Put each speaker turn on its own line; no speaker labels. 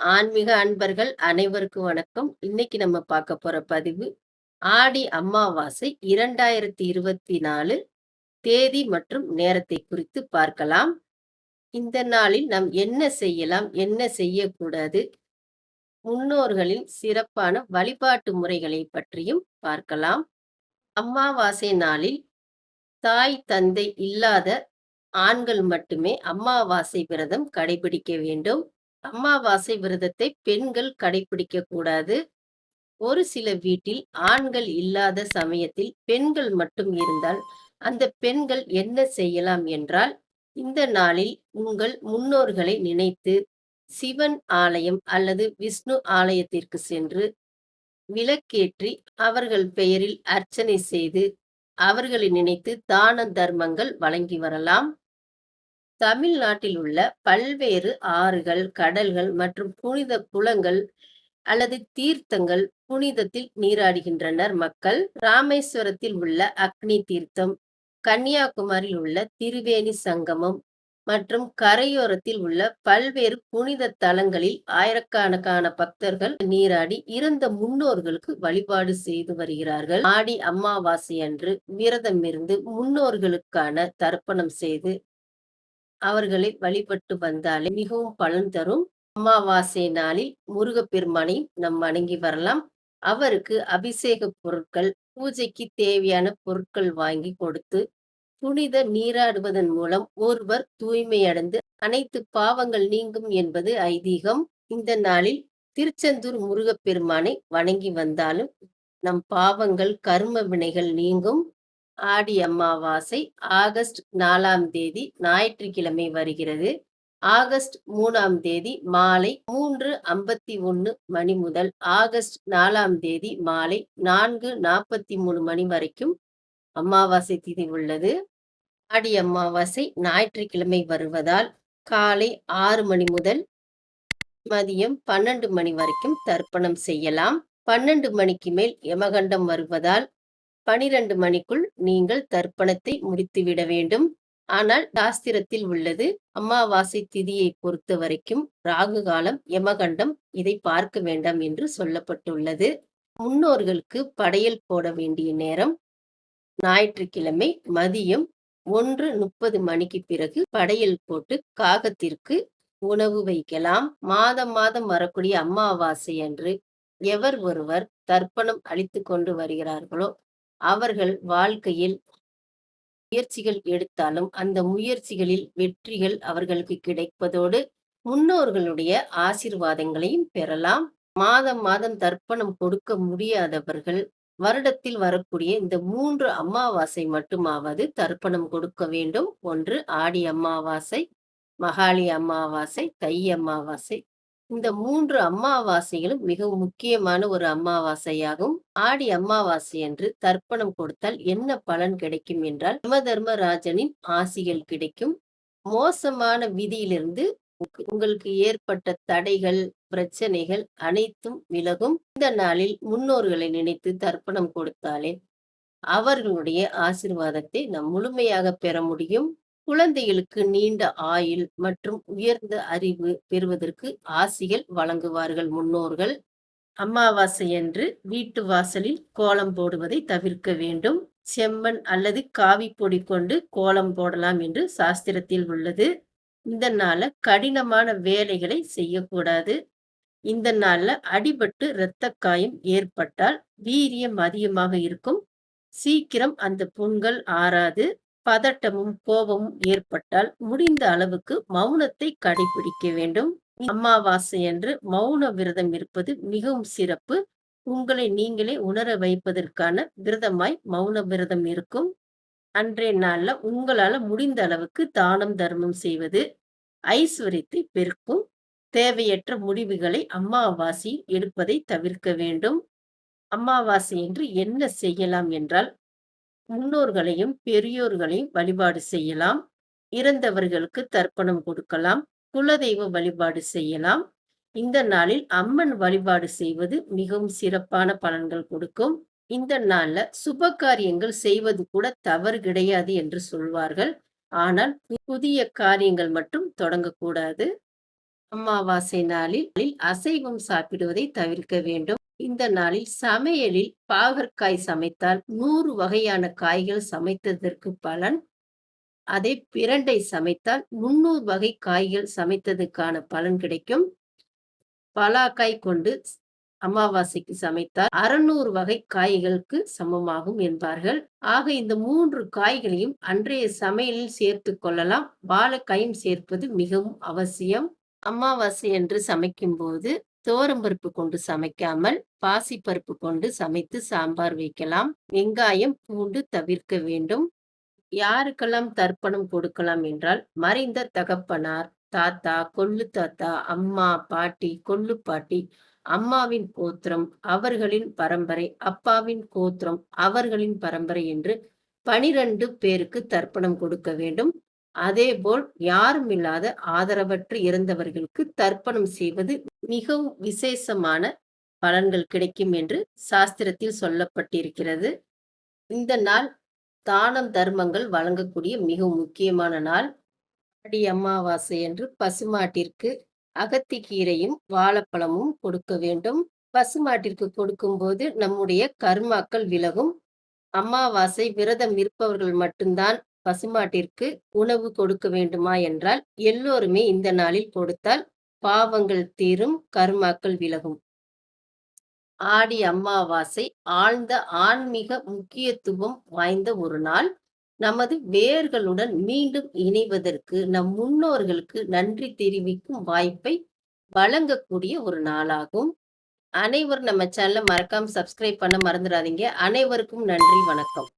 ஆன்மீக அன்பர்கள் அனைவருக்கும் வணக்கம். இன்னைக்கு நம்ம பார்க்க போற பதிவு, ஆடி அமாவாசை 2024 தேதி மற்றும் நேரத்தை குறித்து பார்க்கலாம். இந்த நாளில் நாம் என்ன செய்யலாம், என்ன செய்யக்கூடாது, முன்னோர்களின் சிறப்பான வழிபாட்டு முறைகளை பற்றியும் பார்க்கலாம். அமாவாசை நாளில் தாய், தந்தை இல்லாத ஆண்கள் மட்டுமே அமாவாசை விரதம் கடைபிடிக்க வேண்டும். அமாவாசை விரதத்தை பெண்கள் கடைபிடிக்க கூடாது. ஒரு சில வீட்டில் ஆண்கள் இல்லாத சமயத்தில் பெண்கள் மட்டும் இருந்தால், அந்த பெண்கள் என்ன செய்யலாம் என்றால், இந்த நாளில் உங்கள் முன்னோர்களை நினைத்து சிவன் ஆலயம் அல்லது விஷ்ணு ஆலயத்திற்கு சென்று விளக்கேற்றி அவர்கள் பெயரில் அர்ச்சனை செய்து அவர்களை நினைத்து தான தர்மங்கள் வழங்கி வரலாம். தமிழ்நாட்டில் உள்ள பல்வேறு ஆறுகள், கடல்கள் மற்றும் புனித குளங்கள் அல்லது தீர்த்தங்கள் புனிதத்தில் நீராடுகின்றனர் மக்கள். ராமேஸ்வரத்தில் உள்ள அக்னி தீர்த்தம், கன்னியாகுமரியில் உள்ள திருவேணி சங்கமம் மற்றும் கரையோரத்தில் உள்ள பல்வேறு புனித தலங்களில் ஆயிரக்கணக்கான பக்தர்கள் நீராடி இறந்த முன்னோர்களுக்கு வழிபாடு செய்து வருகிறார்கள். ஆடி அமாவாசை அன்று விரதம் இருந்து முன்னோர்களுக்கான தர்ப்பணம் செய்து அவர்களை வழிபட்டு வந்தாலே மிகவும் பலன் தரும். அமாவாசை நாளில் முருகப்பெருமானை நம் வணங்கி வரலாம். அவருக்கு அபிஷேக பொருட்கள், பூஜைக்கு தேவையான பொருட்கள் வாங்கி கொடுத்து, புனித நீராடுவதன் மூலம் ஒருவர் தூய்மையடைந்து அனைத்து பாவங்கள் நீங்கும் என்பது ஐதீகம். இந்த நாளில் திருச்செந்தூர் முருகப்பெருமானை வணங்கி வந்தாலும் நம் பாவங்கள், கர்ம வினைகள் நீங்கும். ஆடி அமாவாசை ஆகஸ்ட் நாலாம் தேதி ஞாயிற்றுக்கிழமை வருகிறது. ஆகஸ்ட் மூணாம் தேதி மாலை மூன்று ஐம்பத்தி ஒன்று மணி முதல் ஆகஸ்ட் நாலாம் தேதி மாலை நான்கு நாற்பத்தி மூணு மணி வரைக்கும் அமாவாசை திதி உள்ளது. ஆடி அமாவாசை ஞாயிற்றுக்கிழமை வருவதால் காலை ஆறு மணி முதல் மதியம் பன்னெண்டு மணி வரைக்கும் தர்ப்பணம் செய்யலாம். பன்னெண்டு மணிக்கு மேல் யமகண்டம் வருவதால் பனிரெண்டு மணிக்குள் நீங்கள் தர்ப்பணத்தை முடித்துவிட வேண்டும். ஆனால் சாஸ்திரத்தில் உள்ளது அமாவாசை திதியை பொறுத்த வரைக்கும் ராகு காலம், யமகண்டம் இதை பார்க்க வேண்டாம் என்று சொல்லப்பட்டுள்ளது. முன்னோர்களுக்கு படையல் போட வேண்டிய நேரம் ஞாயிற்றுக்கிழமை மதியம் ஒன்று முப்பது மணிக்கு பிறகு படையல் போட்டு காகத்திற்கு உணவு வைக்கலாம். மாதம் மாதம் வரக்கூடிய அமாவாசை அன்று எவர் ஒருவர் தர்ப்பணம் அளித்து கொண்டு வருகிறார்களோ அவர்கள் வாழ்க்கையில் முயற்சிகள் எடுத்தாலும் அந்த முயற்சிகளில் வெற்றிகள் அவர்களுக்கு கிடைப்பதோடு முன்னோர்களுடைய ஆசிர்வாதங்களையும் பெறலாம். மாதம் மாதம் தர்ப்பணம் கொடுக்க முடியாதவர்கள் வருடத்தில் வரக்கூடிய இந்த மூன்று அமாவாசை மட்டுமாவது தர்ப்பணம் கொடுக்க வேண்டும். ஒன்று ஆடி அமாவாசை மகாளி அமாவாசை தை அமாவாசை. இந்த மூன்று அமாவாசைகளும் மிகவும் முக்கியமான ஒரு அமாவாசையாகும் ஆடி அமாவாசை என்று தர்ப்பணம் கொடுத்தால் என்ன பலன் கிடைக்கும் என்றால் யமதர்மராஜனின் ஆசிகள் கிடைக்கும். மோசமான விதியிலிருந்து உங்களுக்கு ஏற்பட்ட தடைகள் பிரச்சனைகள் அனைத்தும் விலகும். இந்த நாளில் முன்னோர்களை நினைத்து தர்ப்பணம் கொடுத்தாலே அவர்களுடைய ஆசிர்வாதத்தை நாம் முழுமையாக பெற முடியும். குழந்தைகளுக்கு நீண்ட ஆயுள் மற்றும் உயர்ந்த அறிவு பெறுவதற்கு ஆசிகள் வழங்குவார்கள். முன்னோர்கள் அமாவாசை என்று வீட்டு வாசலில் கோலம் போடுவதை தவிர்க்க வேண்டும். செம்மண் அல்லது காவி பொடி கொண்டு கோலம் போடலாம் என்று சாஸ்திரத்தில் உள்ளது. இந்த நாள கடினமான வேலைகளை செய்யக்கூடாது. இந்த நாள்ல அடிபட்டு இரத்த காயம் ஏற்பட்டால் வீரியம் அதிகமாக இருக்கும். சீக்கிரம் அந்த புண்கள் ஆறாது. பதட்டமும் கோபமும் ஏற்பட்டால் முடிந்த அளவுக்கு மௌனத்தை கடைபிடிக்க வேண்டும். அமாவாசை என்று மௌன விரதம் இருப்பது மிகவும் சிறப்பு. உங்களை நீங்களே உணர வைப்பதற்கான விரதமாய் மௌன விரதம் இருக்கும். அன்றைய நாள்ல உங்களால முடிந்த அளவுக்கு தானம் தர்மம் செய்வது ஐஸ்வர்யத்தை பெருக்கும். தேவையற்ற முடிவுகளை அமாவாசை எடுப்பதை தவிர்க்க வேண்டும். அமாவாசை என்று என்ன செய்யலாம் என்றால் முன்னோர்களையும் பெரியோர்களையும் வழிபாடு செய்யலாம். இறந்தவர்களுக்கு தர்ப்பணம் கொடுக்கலாம். குலதெய்வ வழிபாடு செய்யலாம். இந்த நாளில் அம்மன் வழிபாடு செய்வது மிகவும் சிறப்பான பலன்கள் கொடுக்கும். இந்த நாள்ல சுப காரியங்கள் செய்வது கூட தவறு கிடையாது என்று சொல்வார்கள். ஆனால் புதிய காரியங்கள் மட்டும் தொடங்கக்கூடாது. அமாவாசை நாளில் அசைவம் சாப்பிடுவதை தவிர்க்க வேண்டும். இந்த நாளில் சமையலில் பாகற்காய் சமைத்தால் நூறு வகையான காய்கள் சமைத்ததற்கு பலன். அதே பிரண்டை சமைத்தால் முன்னூறு வகை காய்கள் சமைத்ததுக்கான பலன் கிடைக்கும். பலாக்காய் கொண்டு அமாவாசைக்கு சமைத்தால் அறுநூறு வகை காய்களுக்கு சமமாகும் என்பார்கள். ஆக இந்த மூன்று காய்களையும் அன்றைய சமையலில் சேர்த்து கொள்ளலாம். வாழைக்காயும் சேர்ப்பது மிகவும் அவசியம். அமாவாசை என்று சமைக்கும் போது தோரம்பருப்பு கொண்டு சமைக்காமல் பாசிப்பருப்பு கொண்டு சமைத்து சாம்பார் வைக்கலாம். வெங்காயம் பூண்டு தவிர்க்க வேண்டும். யாருக்கெல்லாம் தர்ப்பணம் கொடுக்கலாம் என்றால் மறைந்த தகப்பனார் தாத்தா கொள்ளு தாத்தா அம்மா பாட்டி கொள்ளு பாட்டி அம்மாவின் கோத்திரம் அவர்களின் பரம்பரை அப்பாவின் கோத்திரம் அவர்களின் பரம்பரை என்று பனிரெண்டு பேருக்கு தர்ப்பணம் கொடுக்க வேண்டும். அதேபோல் யாரும் இல்லாத ஆதரவற்று இறந்தவர்களுக்கு தர்ப்பணம் செய்வது மிகவும் விசேஷமான பலன்கள் கிடைக்கும் என்று சாஸ்திரத்தில் சொல்லப்பட்டிருக்கிறது. இந்த நாள் தானம் தர்மங்கள் வழங்கக்கூடிய மிகவும் முக்கியமான நாள். அடி அமாவாசை என்று பசுமாட்டிற்கு அகத்திக்கீரையும் வாழைப்பழமும் கொடுக்க வேண்டும். பசுமாட்டிற்கு கொடுக்கும்போது நம்முடைய கர்மாக்கள் விலகும். அமாவாசை விரதம் இருப்பவர்கள் மட்டும்தான் பசுமாட்டிற்கு உணவு கொடுக்க வேண்டுமா என்றால் எல்லோருமே இந்த நாளில் கொடுத்தால் பாவங்கள் தீரும் கர்மாக்கள் விலகும். ஆடி அமாவாசை ஆழ்ந்த ஆன்மீக முக்கியத்துவம் வாய்ந்த ஒரு நாள். நமது வேர்களுடன் மீண்டும் இணைவதற்கு நம் முன்னோர்களுக்கு நன்றி தெரிவிக்கும் வாய்ப்பை வழங்கக்கூடிய ஒரு நாளாகும். அனைவரும் நம்ம சேனலை மறக்காம சப்ஸ்கிரைப் பண்ண மறந்துடாதீங்க. அனைவருக்கும் நன்றி வணக்கம்.